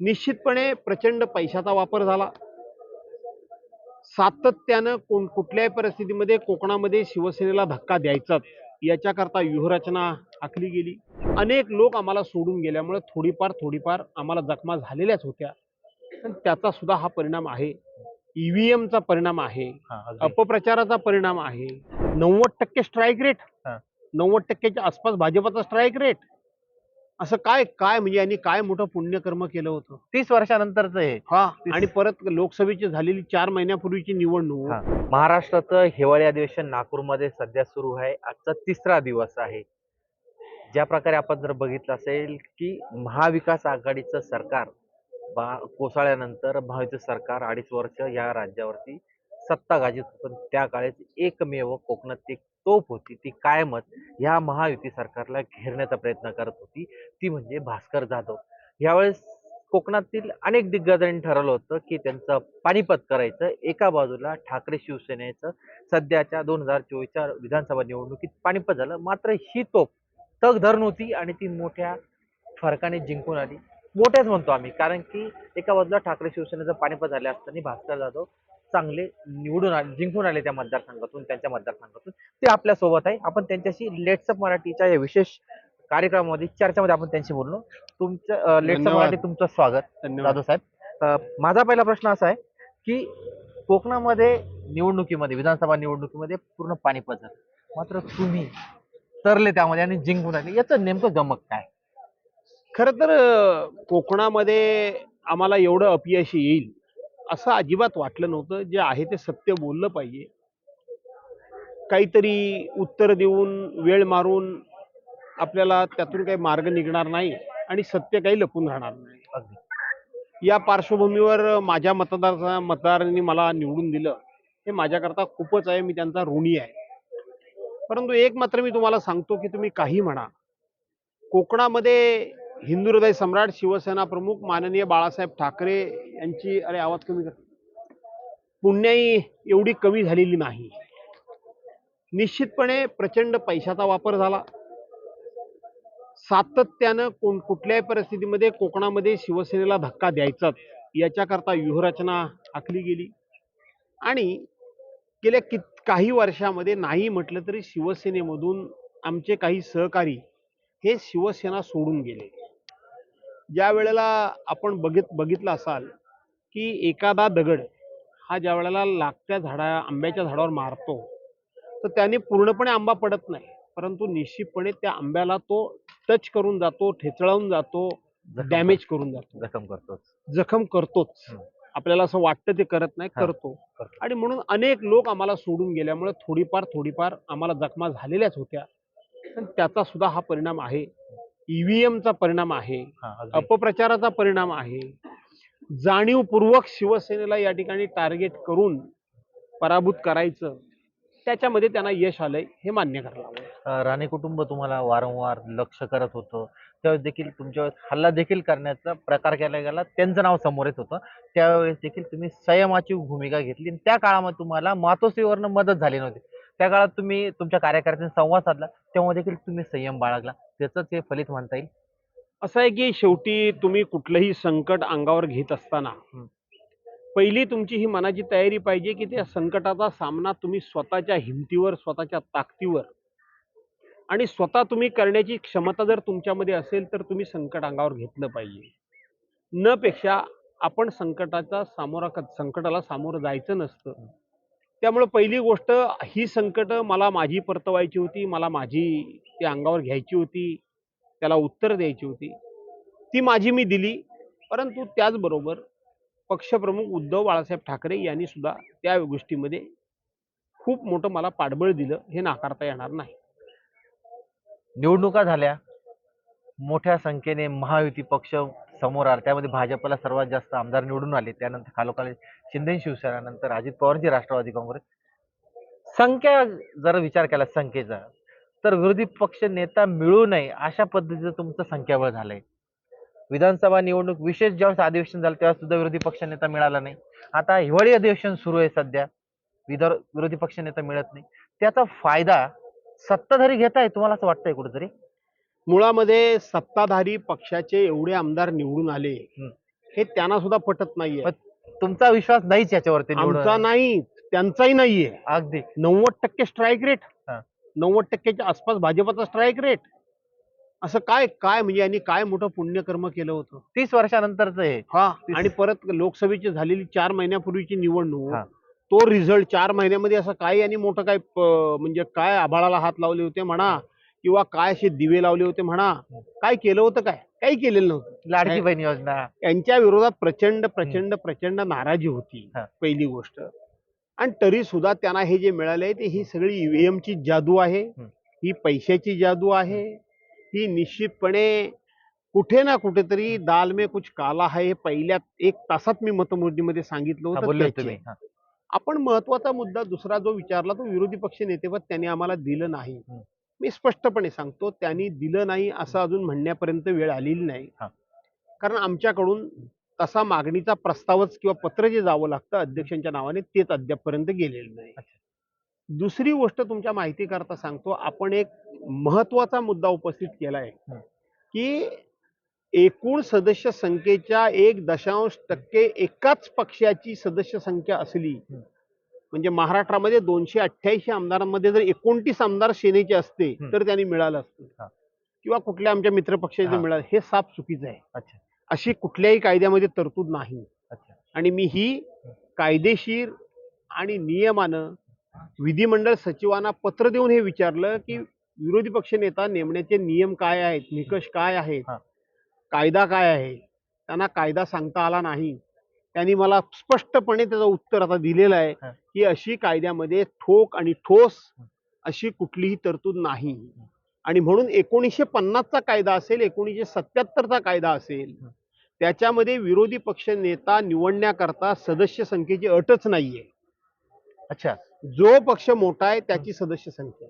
निश्चितपणे प्रचंड पैशाचा वापर झाला. सातत्यानं कोण कुठल्याही परिस्थितीमध्ये कोकणामध्ये शिवसेनेला धक्का द्यायचाच याच्याकरता व्यूहरचना आखली गेली. अनेक लोक आम्हाला सोडून गेल्यामुळे थोडीफार थोडीफार आम्हाला जखमा झालेल्याच होत्या. पण त्याचा सुद्धा हा परिणाम आहे. ईव्हीएमचा परिणाम आहे. अपप्रचाराचा परिणाम आहे. नव्वद टक्के स्ट्राईक रेट. नव्वद टक्क्याच्या आसपास भाजपाचा स्ट्राईक रेट असं काय काय म्हणजे यांनी काय मोठं पुण्यकर्म केलं होतं? तीस वर्षानंतरच हे. हा आणि परत लोकसभेची झालेली चार महिन्यापूर्वीची निवडणूक. हा. महाराष्ट्राचं हिवाळी अधिवेशन नागपूरमध्ये सध्या सुरू आहे. आजचा तिसरा दिवस आहे. ज्या प्रकारे आपण जर बघितलं असेल की महाविकास आघाडीचं सरकार बा कोसळल्यानंतर महायुती सरकार अडीच वर्ष या राज्यावरती सत्ता गाजत होतं. त्या काळात एकमेव कोकणात एक तोफ होती. ती कायमच ह्या महायुती सरकारला घेरण्याचा प्रयत्न करत होती. ती म्हणजे भास्कर जाधव. यावेळेस कोकणातील अनेक दिग्गजांनी ठरवलं होतं की त्यांचं पानिपत करायचं. एका बाजूला ठाकरे शिवसेनेचं सध्याच्या दोन हजार चोवीसच्या विधानसभा निवडणुकीत पानिपत झालं. मात्र ही तोफ तग धरण होती आणि ती मोठ्या फरकाने जिंकून आली. मोठ्याच म्हणतो आम्ही कारण की एका बाजूला ठाकरे शिवसेनेचं पानिपत झाले असताना भास्कर जाधव चांगले निवडून आले जिंकून आले त्या मतदारसंघातून त्यांच्या मतदारसंघातून. ते आपल्यासोबत आहे. आपण त्यांच्याशी लेट्सअप मराठीच्या या विशेष कार्यक्रमामध्ये चर्चेमध्ये आपण त्यांशी बोललो. तुमचं लेट्सअप. मराठी तुमचं स्वागत धन्यवाद. जाधव साहेब. माझा पहिला प्रश्न असा आहे की कोकणामध्ये निवडणुकीमध्ये विधानसभा निवडणुकीमध्ये पूर्ण पाणीपत झालं मात्र तुम्ही तरले त्यामध्ये आणि जिंकून आले. याचं नेमकं गमक काय? खर तर कोकणामध्ये आम्हाला एवढं अपयश येईल असं अजिबात वाटलं नव्हतं. जे आहे ते सत्य बोललं पाहिजे. काहीतरी उत्तर देऊन वेळ मारून आपल्याला त्यातून काही मार्ग निघणार नाही आणि सत्य काही लपून राहणार नाही. अगदी. या पार्श्वभूमीवर माझ्या मतदार मतदारांनी मला निवडून दिलं हे माझ्याकरता खूपच आहे. मी त्यांचा ऋणी आहे. परंतु एक मात्र मी तुम्हाला सांगतो की तुम्ही काही म्हणा. कोकणामध्ये हिंदू हृदय सम्राट शिवसेना प्रमुख माननीय बाळासाहेब ठाकरे यांची अरे आवाज कमी कर. पुण्याई एवढी कमी झालेली नाही. निश्चितपणे प्रचंड पैशाचा वापर झाला. सातत्यानं कोण कुठल्याही परिस्थितीमध्ये कोकणामध्ये शिवसेनेला धक्का द्यायचाच याच्याकरता व्यूहरचना आखली गेली. आणि गेल्या कित काही वर्षामध्ये नाही म्हटलं तरी शिवसेनेमधून आमचे काही सहकारी हे शिवसेना सोडून गेले. ज्या वेळेला आपण बघित बघितलं असाल की एखादा दगड हा ज्या वेळेला लागत्या झाडा आंब्याच्या झाडावर मारतो तर त्याने पूर्णपणे आंबा पडत नाही. परंतु निश्चितपणे त्या आंब्याला तो टच करून जातो ठेचळावून जातो डॅमेज करून जातो. जखम करतो जखम करतोच. आपल्याला असं वाटतं ते करत नाही करतो. करतो. आणि म्हणून अनेक लोक आम्हाला सोडून गेल्यामुळे थोडीफार थोडीफार आम्हाला जखमा झालेल्याच होत्या. पण त्याचा सुद्धा हा परिणाम आहे. ईव्हीएमचा परिणाम आहे. अपप्रचाराचा परिणाम आहे. जाणीवपूर्वक शिवसेनेला या ठिकाणी टार्गेट करून पराभूत करायचं त्याच्यामध्ये त्यांना यश आलंय हे मान्य करायला राणे कुटुंब तुम्हाला वारंवार लक्ष करत होतं. त्यावेळेस देखील तुमच्यावर हल्ला देखील करण्याचा प्रकार केला गेला. त्यांचं नाव समोर येत होतं. त्यावेळेस देखील तुम्ही संयमाची भूमिका घेतली आणि त्या काळामध्ये तुम्हाला मातोश्रीवरनं मदत झाली नव्हती. त्या काळात तुम्ही तुमच्या कार्यकर्त्यांशी संवाद साधला. तेव्हा देखील तुम्ही संयम बाळगला. त्याचंच हे फलित म्हणता येईल. असं आहे की शेवटी तुम्ही कुठलंही संकट अंगावर घेत असताना. पहिली तुमची ही मनाची तयारी पाहिजे की त्या संकटाचा सामना तुम्ही स्वतःच्या हिमतीवर स्वतःच्या ताकदीवर आणि स्वतः तुम्ही करण्याची क्षमता जर तुमच्यामध्ये असेल तर तुम्ही संकट अंगावर घेतलं पाहिजे. न पेक्षा आपण संकटाचा सामोरा संकटाला सामोरं जायचं नसतं. त्यामुळं पहिली गोष्ट ही संकटं मला माझी परतवायची होती मला माझी ती अंगावर घ्यायची होती त्याला उत्तर द्यायची होती. ती माझी मी दिली. परंतु त्याचबरोबर पक्षप्रमुख उद्धव बाळासाहेब ठाकरे यांनी सुद्धा त्या गोष्टीमध्ये खूप मोठं मला पाठबळ दिलं हे नाकारता येणार नाही. निवडणुका झाल्या. मोठ्या संख्येने महायुती पक्ष समोर आला. त्यामध्ये भाजपला सर्वात जास्त आमदार निवडून आले. त्यानंतर खालोखाली शिंदे शिवसेना नंतर अजित पवारची राष्ट्रवादी काँग्रेस. संख्या जर विचार केला संख्येचा. तर विरोधी पक्ष नेता मिळू नये अशा पद्धतीचं तुमचं संख्याबळ झालंय. विधानसभा निवडणूक विशेष ज्यावेळेस अधिवेशन झालं तेव्हा सुद्धा विरोधी पक्ष नेता मिळाला नाही. आता हिवाळी अधिवेशन सुरू आहे सध्या. विदर विरोधी पक्ष नेता मिळत नाही. त्याचा फायदा सत्ताधारी घेत आहे तुम्हाला असं वाटतंय कुठेतरी? मुळामध्ये सत्ताधारी पक्षाचे एवढे आमदार निवडून आले हं. त्यांना सुद्धा पटत नाहीये. तुमचा विश्वास नाहीच याच्यावरती आमचा नाही त्यांचाही नाहीये. अगदी. नव्वद टक्के स्ट्राईक रेट. नव्वद टक्क्याच्या आसपास भाजपचा स्ट्राईक रेट असं काय काय म्हणजे यांनी काय मोठं पुण्यकर्म केलं होतं? तीस वर्षानंतरच हे. हा आणि परत लोकसभेची झालेली चार महिन्यापूर्वीची निवडणूक. तो रिझल्ट चार महिन्यामध्ये असं काय यांनी मोठं काय म्हणजे काय आभाळाला हात लावले होते म्हणा किंवा काय असे दिवे लावले होते म्हणा काय केलं होतं काय? काही केलेलं नव्हतं. लाडकी बहीण योजना. यांच्या विरोधात प्रचंड प्रचंड प्रचंड नाराजी होती. पहिली गोष्ट. आणि तरी सुद्धा त्यांना हे जे मिळाले ते ही सगळी ईव्हीएम ची जादू आहे. ही पैशाची जादू आहे. ही निश्चितपणे कुठे ना कुठेतरी दाल में कुछ काला आहे हे पहिल्या एक तासात मी मतमोजणीमध्ये सांगितलं होतं. आपण महत्त्वाचा मुद्दा दुसरा जो विचारला तो विरोधी पक्ष नेतेपद त्यांनी आम्हाला दिलं नाही. मी स्पष्टपणे सांगतो त्यांनी दिलं नाही असं अजून म्हणण्यापर्यंत वेळ आलेली नाही. कारण आमच्याकडून तसा मागणीचा प्रस्तावच किंवा पत्र जे जावं लागतं अध्यक्षांच्या नावाने तेच अद्यापपर्यंत गेलेलं नाही. दुसरी गोष्ट तुमच्या माहिती करता सांगतो आपण एक महत्त्वाचा मुद्दा उपस्थित केलाय. की एकूण सदस्य संख्येच्या एक दशांश टक्के एकाच पक्षाची सदस्य संख्या असली. म्हणजे महाराष्ट्रामध्ये दोनशे अठ्ठ्याऐंशी आमदारांमध्ये जर एकोणतीस आमदार सेनेचे असते. तर त्यांनी मिळालं असतं. किंवा कुठल्या आमच्या मित्रपक्षाचे. मिळालं हे साफ चुकीचं आहे अच्छा अशी कुठल्याही कायद्यामध्ये तरतूद नाही अच्छा आणि मी ही कायदेशीर आणि नियमानं विधिमंडळ सचिवांना पत्र देऊन हे विचारलं की विरोधी पक्ष नेता नेमण्याचे नियम काय आहेत निकष काय आहेत. कायदा काय आहे त्यांना कायदा सांगता आला नाही त्यांनी मला स्पष्टपणे त्याचं उत्तर आता दिलेलं आहे. की अशी कायद्यामध्ये ठोक आणि ठोस अशी कुठलीही तरतूद नाही. आणि म्हणून एकोणीसशे पन्नासचा कायदा असेल एकोणीसशे सत्याहत्तरचा कायदा असेल त्याच्यामध्ये विरोधी पक्ष नेता निवडण्याकरता सदस्य संख्येची अटच नाहीये. अच्छा. जो पक्ष मोठा आहे त्याची सदस्य संख्या.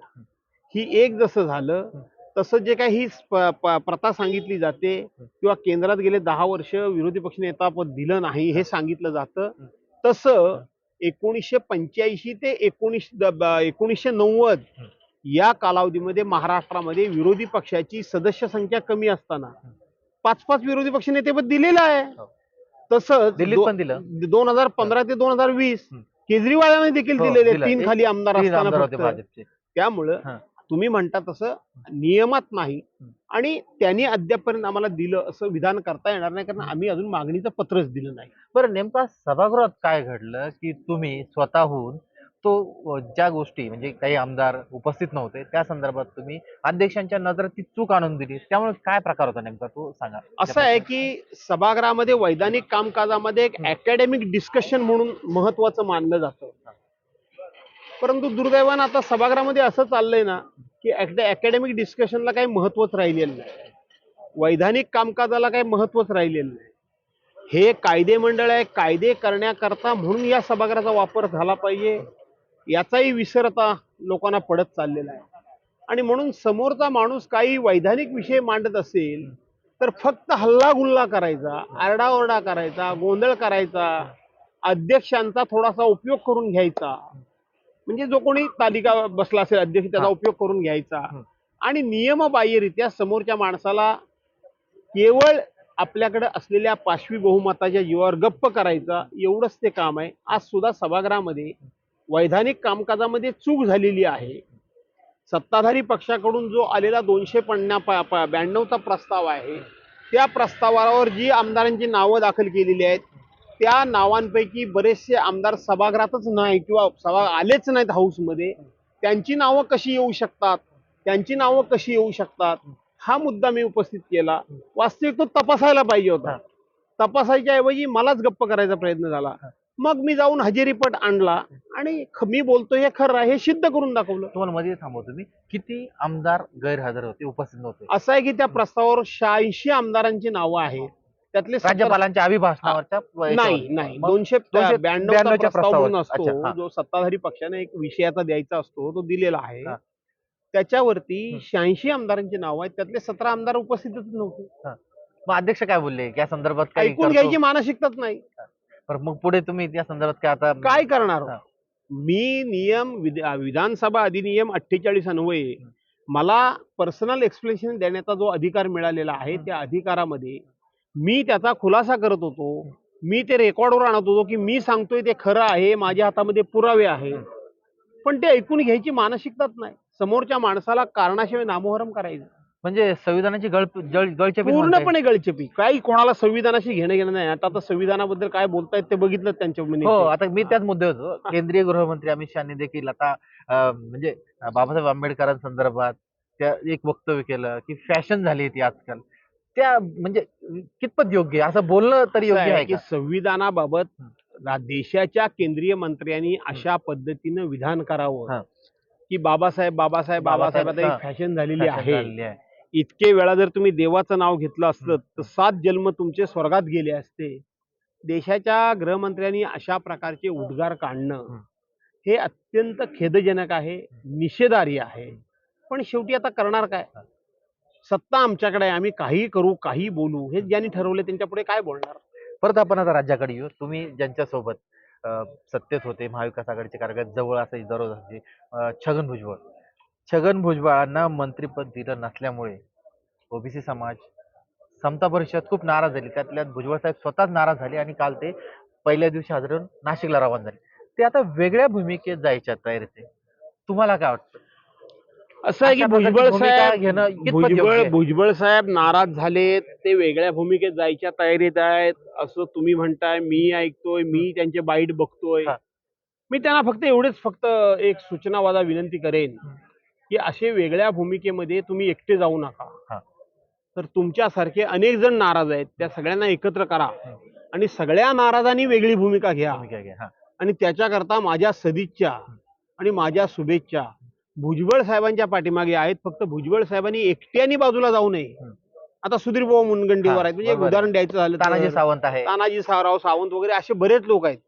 ही. एक जसं झालं तसं जे काही ही प्रथा सांगितली जाते किंवा केंद्रात गेले दहा वर्ष विरोधी पक्ष नेता पद दिलं नाही हे सांगितलं जातं तसं एकोणीसशे पंच्याऐंशी ते एकोणीस एकोणीसशे नव्वद या कालावधीमध्ये महाराष्ट्रामध्ये विरोधी पक्षाची सदस्य संख्या कमी असताना पाच पाच विरोधी पक्ष नेतेपद दिलेलं आहे हो. तसंच दोन हजार पंधरा ते दोन हजार वीस. केजरीवालांनी देखील हो, दिलेले दिलं. तीन खाली आमदार तीन असताना त्यामुळं. तुम्ही म्हणता तसं नियमात नाही. आणि त्यांनी अद्यापपर्यंत आम्हाला दिलं असं विधान करता येणार नाही कारण आम्ही अजून मागणीचं पत्रच दिलं नाही. बरं नेमका सभागृहात काय घडलं की तुम्ही स्वतःहून तो ज्या गोष्टी म्हणजे काही आमदार उपस्थित नव्हते त्या संदर्भात तुम्ही अध्यक्षांच्या नजरेत ती चूक आणून दिली. त्यामुळे काय प्रकार होता नेमका तो सांगा. असं आहे की सभागृहामध्ये वैधानिक कामकाजामध्ये एक. अकॅडमिक डिस्कशन म्हणून महत्वाचं मानलं जातं. परंतु दुर्दैवानं आता सभागृहामध्ये असं चाललंय ना की अकॅडमिक डिस्कशनला काही महत्वच राहिलेलं नाही. वैधानिक कामकाजाला काही महत्वच राहिलेलं नाही. हे कायदे मंडळ आहे कायदे करण्याकरता म्हणून या सभागृहाचा वापर झाला पाहिजे याचाही विसर आता लोकांना पडत चाललेला आहे. आणि म्हणून समोरचा माणूस काही वैधानिक विषय मांडत असेल तर फक्त हल्लागुल्ला करायचा आरडाओरडा करायचा गोंधळ करायचा अध्यक्षांचा थोडासा उपयोग करून घ्यायचा. म्हणजे जो कोणी तालिका बसला असेल अध्यक्ष त्याचा. उपयोग करून घ्यायचा. आणि नियमबाह्यरित्या समोरच्या माणसाला केवळ आपल्याकडे असलेल्या पाशवी बहुमताच्या जीवावर गप्प करायचा एवढंच ते काम आहे आज सुद्धा सभागृहामध्ये वैधानिक कामकाजामध्ये चूक झालेली आहे सत्ताधारी पक्षाकडून जो आलेला दोनशे पन्ना ब्याण्णवचा प्रस्ताव आहे त्या प्रस्तावावर जी आमदारांची नावं दाखल केलेली आहेत त्या नावांपैकी बरेचसे आमदार सभागृहातच नाही किंवा सभा आलेच नाहीत हाऊसमध्ये. त्यांची नावं कशी येऊ शकतात? त्यांची नावं कशी येऊ शकतात? हा मुद्दा मी उपस्थित केला. वास्तविक तो तपासायला पाहिजे होता. तपासायच्या ऐवजी मलाच गप्प करायचा प्रयत्न झाला. मग मी जाऊन हजेरीपट आणला आणि मी बोलतोय हे खरं आहे हे सिद्ध करून दाखवलं. तुम्हाला मध्ये थांबवतो मी किती आमदार गैरहजर होते उपस्थित नव्हते? असं आहे की त्या प्रस्तावावर शहाऐंशी आमदारांची नावं आहेत. त्यातले राज्यपालांच्या अभिभाषणावरच्या नाही. नाही दोनशे ब्याण्णवच्या प्रस्ताव. असतो जो सत्ताधारी पक्षाने एक विषयाचा द्यायचा असतो तो दिलेला आहे. त्याच्यावरती. शहाऐंशी आमदारांची नावं आहेत त्यातले सतरा आमदार उपस्थितच नव्हते मग अध्यक्ष काय बोलले या संदर्भात ऐकून? घ्यायची मानसिकताच नाही मग पुढे तुम्ही त्या संदर्भात काय आता काय करणार हा. मी नियम विध- विधानसभा अधिनियम अठ्ठेचाळीस अन्वये. मला पर्सनल एक्सप्लेनेशन देण्याचा जो अधिकार मिळालेला आहे. त्या अधिकारामध्ये मी त्याचा खुलासा करत होतो. मी ते रेकॉर्डवर आणत होतो की मी सांगतोय ते खरं आहे माझ्या हातामध्ये पुरावे आहेत. पण ते ऐकून घ्यायची मानसिकताच नाही. समोरच्या माणसाला कारणाशिवाय नामोहरम करायचं. म्हणजे संविधानाची गळ गळचेपी. पूर्णपणे गळचेपी. काही कोणाला संविधानाशी घेणं घेणं नाही. आता तर संविधानाबद्दल काय बोलतायत ते बघितलं त्यांच्या हो. आता मी त्याच मुद्दे होतो. केंद्रीय गृहमंत्री अमित शहानी देखील आता म्हणजे बाबासाहेब आंबेडकरांसंदर्भात त्या एक वक्तव्य केलं की फॅशन झाली ती आजकाल. त्या म्हणजे कितपत योग्य आहे? असं बोलणं तरी योग्य आहे की का? संविधानाबाबत रा- देशाच्या केंद्रीय मंत्र्यांनी अशा पद्धतीनं विधान हा. करावं की बाबासाहेब बाबासाहेब बाबासाहेब आता एक फॅशन झालेली आहे. आहे. इतके वेळा जर तुम्ही देवाचं नाव घेतलं असतं तर सात जन्म तुमचे स्वर्गात गेले असते. देशाच्या गृहमंत्र्यांनी अशा प्रकारचे उद्गार काढणं हं. हे अत्यंत खेदजनक आहे निषेधार्ह आहे. पण शेवटी आता करणार काय? सत्ता आमच्याकडे आहे आम्ही काही करू काही बोलू हे ज्यांनी ठरवले त्यांच्या पुढे काय बोलणार? परत आपण आता राज्याकडे येऊ. तुम्ही ज्यांच्यासोबत सत्तेत होते महाविकास आघाडीचे कार्यकर्ते जवळ असायचे दररोज असायचे छगन भुजबळ. छगन भुजबळांना मंत्रिपद दिलं नसल्यामुळे ओबीसी समाज समता परिषद खूप नाराज झाली. त्यातल्या भुजबळ साहेब स्वतःच नाराज झाले आणि काल ते पहिल्या दिवशी हजरून नाशिकला रवाना झाले. ते आता वेगळ्या भूमिकेत जायच्या तयारीत तुम्हाला काय वाटतं? असं आहे की अशा प्रकारची भुजबळ साहेब योग्य भुजबळ आहे? भुजबळ साहेब नाराज झालेत ते वेगळ्या भूमिकेत जायच्या तयारीत आहेत. असं तुम्ही म्हणताय मी ऐकतोय मी त्यांचे बाईट बघतोय. हा. मी त्यांना फक्त एवढेच फक्त एक सूचनावादा विनंती करेन हं. की असे वेगळ्या भूमिकेमध्ये तुम्ही एकटे जाऊ हा. नका तर तुमच्यासारखे अनेक जण नाराज आहेत. त्या सगळ्यांना एकत्र करा. आणि सगळ्या नाराजांनी वेगळी भूमिका घ्या. भूमिका घ्या. हा. आणि त्याच्याकरता माझ्या सदिच्छा आणि माझ्या शुभेच्छा. भुजबळ साहेबांच्या पाठीमागे आहेत फक्त भुजबळ साहेबांनी एकट्याने बाजूला जाऊ नये. आता सुधीर भाऊ मुनगंटीवर आहेत म्हणजे एक. उदाहरण द्यायचं झालं तानाजी सावंत आहे. तानाजी सावराव सावंत वगैरे असे बरेच लोक आहेत.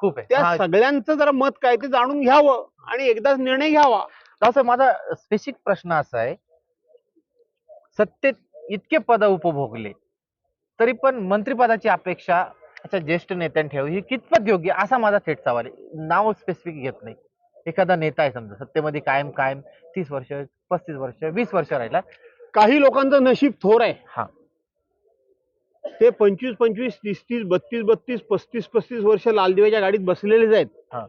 खूप आहे. त्या सगळ्यांचं जरा मत काय ते जाणून घ्यावं आणि एकदाच निर्णय घ्यावा. तसं माझा स्पेसिफिक प्रश्न असा आहे सत्तेत इतके पद उपभोगले तरी पण मंत्रिपदाची अपेक्षा ज्येष्ठ नेत्यांनी ठेवी ही कितपत योग्य? असा माझा थेट सवाल आहे. नाव स्पेसिफिक घेत नाही. एखादा नेता आहे समजा सत्तेमध्ये कायम कायम तीस वर्ष पस्तीस वर्ष वीस वर्ष राहिला काही लोकांचं नशीब थोर आहे. हा. ते पंचवीस पंचवीस तीस तीस बत्तीस बत्तीस पस्तीस पस्तीस वर्ष लालदिव्याच्या गाडीत बसलेलेच आहेत. हा.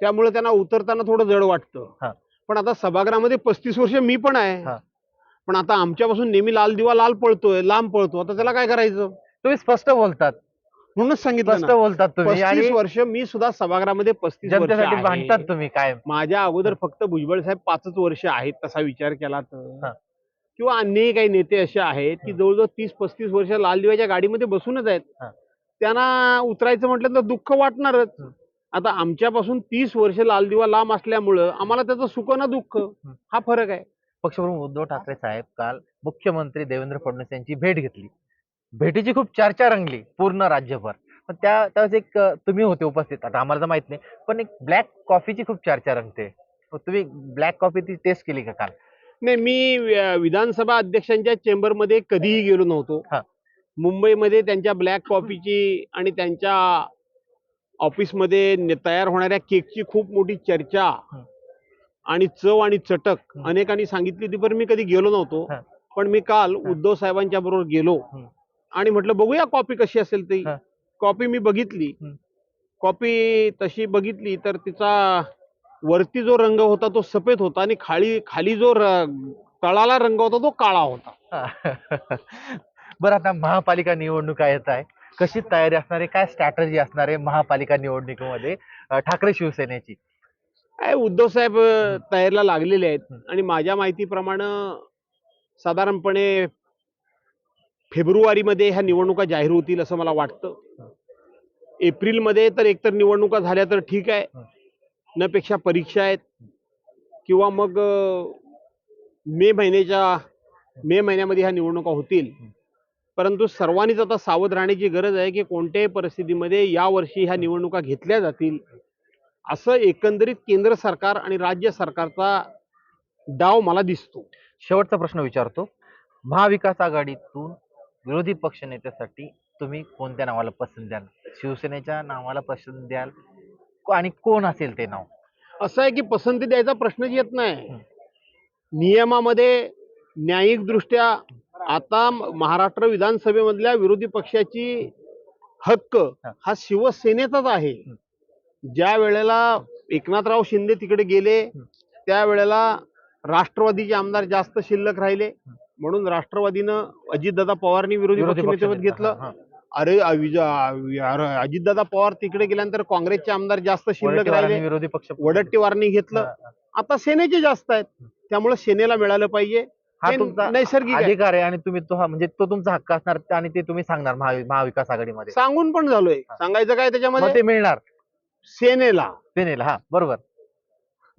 त्यामुळे त्यांना उतरताना थोडं जड हा. वाटतं पण आता सभागृहामध्ये पस्तीस वर्ष मी पण आहे. हा. पण आता आमच्यापासून नेहमी लाल दिवा लाल पळतोय लांब पळतो. आता त्याला काय करायचं? तुम्ही स्पष्ट बोलतात. म्हणूनच सांगितलं स्पष्ट ना. बोलतात तुम्ही आणि पस्तीस वर्ष मी सुद्धा सभागृहामध्ये पस्तीस वर्ष जनतेसाठी आहे. भांडतात तुम्ही कायम माझ्या अगोदर फक्त भुजबळ साहेब पाचच वर्ष आहेत तसा विचार केला हा. तर किंवा अन्य काही नेते असे आहेत की. जवळजवळ तीस पस्तीस वर्ष लाल दिव्याच्या गाडीमध्ये बसूनच आहेत हा. त्यांना उतरायचं म्हटलं तर दुःख वाटणारच. आता आमच्यापासून तीस वर्ष लाल दिवा लांब असल्यामुळं आम्हाला त्याचं सुख ना दुःख हा फरक आहे पक्षप्रमुख उद्धव ठाकरे साहेब काल मुख्यमंत्री देवेंद्र फडणवीस यांची भेट घेतली भेटीची खूप चर्चा रंगली पूर्ण राज्यभर पण त्या त्यावेळेस एक तुम्ही होते उपस्थित आता आम्हाला तर माहीत नाही पण एक ब्लॅक कॉफीची खूप चर्चा रंगते तुम्ही ब्लॅक कॉफी ती टेस्ट केली का काल नाही मी विधानसभा अध्यक्षांच्या चेंबरमध्ये कधीही गेलो नव्हतो. मुंबईमध्ये त्यांच्या ब्लॅक कॉफीची आणि त्यांच्या ऑफिसमध्ये तयार होणाऱ्या केकची खूप मोठी चर्चा. आणि चव आणि चटक. अनेकांनी सांगितली होती पण मी कधी गेलो नव्हतो. पण मी काल उद्धव साहेबांच्या बरोबर गेलो. आणि म्हटलं बघूया कॉफी कशी असेल ती. हा. कॉफी मी बघितली. कॉफी तशी बघितली तर तिचा वरती जो रंग होता तो सफेद होता आणि खाली खाली जो र- तळाला रंग होता तो काळा होता. बरं आता महापालिका निवडणुका येत आहे. कशी तयारी असणार आहे? काय स्ट्रॅटजी असणार आहे महापालिका निवडणुकीमध्ये? अं, ठाकरे शिवसेनेची. काय उद्धव साहेब तयारीला लागलेले आहेत. आणि माझ्या माहितीप्रमाणे साधारणपणे फेब्रुवारीमध्ये ह्या निवडणुका जाहीर होतील असं मला वाटतं. एप्रिलमध्ये तर एकतर निवडणुका झाल्या तर ठीक आहे. हं. न पेक्षा परीक्षा आहेत. किंवा मग मे महिन्याच्या मे महिन्यामध्ये ह्या निवडणुका होतील. परंतु सर्वांनीच आता सावध राहण्याची गरज आहे की कोणत्याही परिस्थितीमध्ये यावर्षी ह्या निवडणुका घेतल्या जातील. असं एकंदरीत केंद्र सरकार आणि राज्य सरकारचा डाव मला दिसतो. शेवटचा प्रश्न विचारतो. महाविकास आघाडीतून विरोधी पक्षनेत्यासाठी तुम्ही कोणत्या नावाला पसंत द्याल? शिवसेनेच्या नावाला पसंत द्याल? आणि कोण असेल ते नाव? असं आहे की पसंती द्यायचा प्रश्नच येत नाही. नियमामध्ये न्यायिक दृष्ट्या आता महाराष्ट्र विधानसभेमधल्या विरोधी पक्षाची हक्क. हा. शिवसेनेचाच आहे. ज्या वेळेला एकनाथराव शिंदे तिकडे गेले त्यावेळेला राष्ट्रवादीचे आमदार जास्त शिल्लक राहिले. म्हणून राष्ट्रवादीनं अजितदादा पवारनी विरोधी पक्षनेतेपद पक्षनेता. घेतलं. अरे अजितदादा पवार तिकडे गेल्यानंतर काँग्रेसचे आमदार जास्त शिल्लक राहिले. विरोधी पक्ष वडट्टीवारनी घेतलं. आता सेनेचे जास्त आहेत. त्यामुळे सेनेला मिळालं पाहिजे. हा तुमचा नैसर्गिक. अधिकार आहे आणि तुम्ही तो हा म्हणजे तो तुमचा हक्क असणार आणि ते तुम्ही सांगणार महावि- महाविकास आघाडीमध्ये. सांगून पण झालोय. सांगायचं काय त्याच्यामध्ये? ते मिळणार. सेनेला. सेनेला हा बरोबर.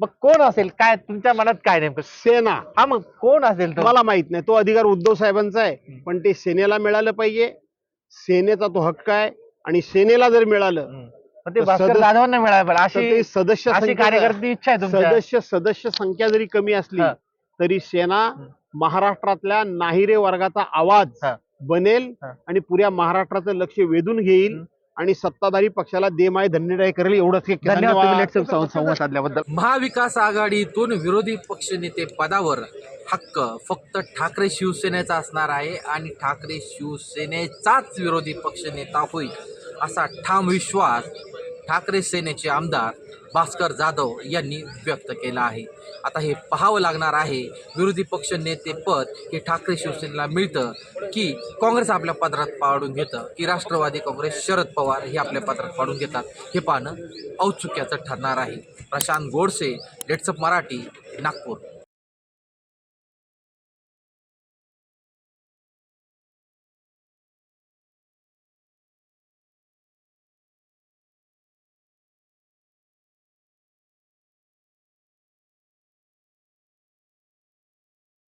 मग कोण असेल काय तुमच्या मनात काय नेमकं सेना हा मग कोण असेल तो मला माहीत नाही तो अधिकार उद्धव साहेबांचा आहे पण ते सेनेला मिळालं पाहिजे सेनेचा तो हक्क आहे आणि सेनेला जर मिळालं हम्म. मग ते तर भास्कर सदस्य- जाधवांना मिळायला पाहिजे तर ते अशी सदस्य अशी संख्या- कार्यकर्ती इच्छा आहे तुमच्या सदस्य सदस्य संख्या जरी कमी असली हा. तरी सेना. महाराष्ट्रातल्या नाहिरे वर्गाचा आवाज हा. बनेल हा. आणि पुऱ्या महाराष्ट्राचं लक्ष वेधून घेईल. आणि सत्ताधारी पक्षाला देमाय धन्यराय करेल एवढंच हे- संवाद साधल्याबद्दल. महाविकास आघाडीतून विरोधी पक्षनेते पदावर हक्क फक्त ठाकरे शिवसेनेचा असणार आहे आणि ठाकरे शिवसेनेचाच विरोधी पक्षनेता होईल असा ठाम विश्वास ठाकरे सेनेचे आमदार भास्कर जाधव यांनी व्यक्त केला आहे. आता हे पाहावं लागणार आहे. विरोधी पक्ष नेते पद हे ठाकरे शिवसेनेला मिळतं की काँग्रेस आपल्या पदरात पाडून घेतं की राष्ट्रवादी काँग्रेस शरद पवार हे आपल्या पदरात पाडून घेतात हे पाहणं औत्सुक्याचं ठरणार आहे. प्रशांत गोडसे लेट्सअप मराठी नागपूर.